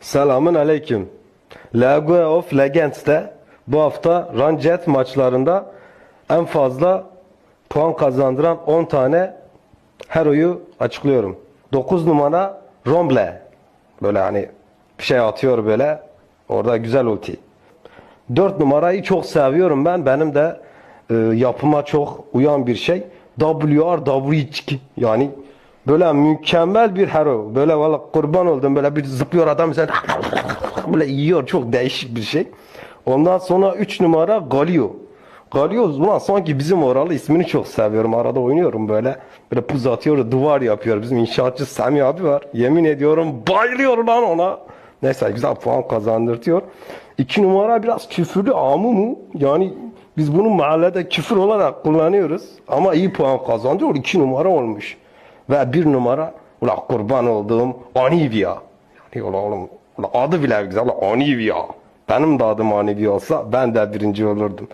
Selamün aleyküm. League of Legends'te bu hafta Rancet maçlarında en fazla puan kazandıran 10 tane hero'yu açıklıyorum. 9 numara Romble. Böyle hani bir şey atıyor böyle. Orada güzel ulti. 4 numarayı çok seviyorum ben. Benim de e, yapıma çok uyan bir şey. WRW2 yani böyle mükemmel bir hero. Böyle valla kurban oldum. Böyle bir zıplıyor adam mesela böyle yiyor. Çok değişik bir şey. Ondan sonra 3 numara Galio. Galio ulan sanki bizim oralı ismini çok seviyorum. Arada oynuyorum böyle. Böyle puz atıyor, duvar yapıyor. Bizim inşaatçı Sami abi var. Yemin ediyorum bayılıyorum lan ona. Neyse güzel puan kazandırtıyor. İki numara biraz küfürlü amı mı? Yani biz bunu mahallede küfür olarak kullanıyoruz. Ama iyi puan kazandırıyor. İki numara olmuş. Ve bir numara ula kurban olduğum Anivia. Yani ula oğlum ula adı bile güzel ula Anivia. Benim de adım Anivia olsa ben de birinci olurdum.